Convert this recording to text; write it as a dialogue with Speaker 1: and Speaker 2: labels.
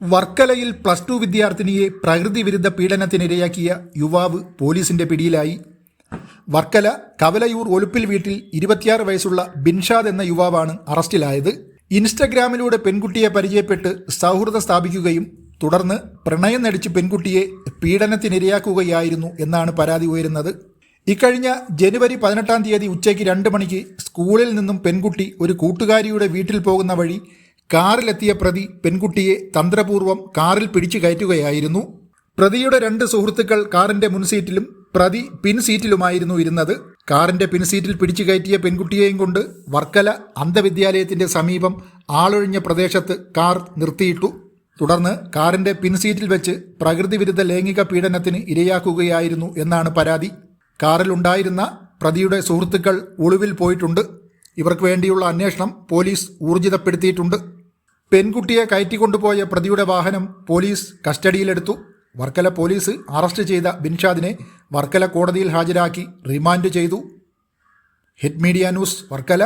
Speaker 1: വർക്കലയിൽ plus two വിദ്യാർത്ഥിനിയെ പ്രകൃതി വിരുദ്ധ പീഡനത്തിനിരയാക്കിയ യുവാവ് പോലീസിന്റെ പിടിയിലായി. വർക്കല കവലയൂർ ഒലുപ്പിൽ വീട്ടിൽ ഇരുപത്തിയാറ് വയസ്സുള്ള ബിൻഷാദ് എന്ന യുവാവാണ് അറസ്റ്റിലായത്. ഇൻസ്റ്റഗ്രാമിലൂടെ പെൺകുട്ടിയെ പരിചയപ്പെട്ട് സൗഹൃദം സ്ഥാപിക്കുകയും തുടർന്ന് പ്രണയം നടിച്ച് പെൺകുട്ടിയെ പീഡനത്തിനിരയാക്കുകയായിരുന്നു എന്നാണ് പരാതി ഉയരുന്നത്. ഇക്കഴിഞ്ഞ ജനുവരി പതിനെട്ടാം തീയതി ഉച്ചയ്ക്ക് രണ്ട് മണിക്ക് സ്കൂളിൽ നിന്നും പെൺകുട്ടി ഒരു കൂട്ടുകാരിയുടെ വീട്ടിൽ പോകുന്ന വഴി കാറിലെത്തിയ പ്രതി പെൺകുട്ടിയെ തന്ത്രപൂർവം കാറിൽ പിടിച്ചു കയറ്റുകയായിരുന്നു. പ്രതിയുടെ രണ്ട് സുഹൃത്തുക്കൾ കാറിന്റെ മുൻസീറ്റിലും പ്രതി പിൻസീറ്റിലുമായിരുന്നു ഇരുന്നത്. കാറിന്റെ പിൻസീറ്റിൽ പിടിച്ചു കയറ്റിയ പെൺകുട്ടിയെയും കൊണ്ട് വർക്കല അന്ധവിദ്യാലയത്തിന്റെ സമീപം ആളൊഴിഞ്ഞ പ്രദേശത്ത് കാർ നിർത്തിയിട്ടു. തുടർന്ന് കാറിന്റെ പിൻസീറ്റിൽ വെച്ച് പ്രകൃതിവിരുദ്ധ ലൈംഗിക പീഡനത്തിന് ഇരയാക്കുകയായിരുന്നു എന്നാണ് പരാതി. കാറിലുണ്ടായിരുന്ന പ്രതിയുടെ സുഹൃത്തുക്കൾ ഒളിവിൽ പോയിട്ടുണ്ട്. ഇവർക്ക് വേണ്ടിയുള്ള അന്വേഷണം പോലീസ് ഊർജിതപ്പെടുത്തിയിട്ടുണ്ട്. പെൺകുട്ടിയെ കയറ്റിക്കൊണ്ടുപോയ പ്രതിയുടെ വാഹനം പോലീസ് കസ്റ്റഡിയിലെടുത്തു. വർക്കല പോലീസ് അറസ്റ്റ് ചെയ്ത ബിൻഷാദിനെ വർക്കല കോടതിയിൽ ഹാജരാക്കി റിമാൻഡ് ചെയ്തു. Hit media news Varkala.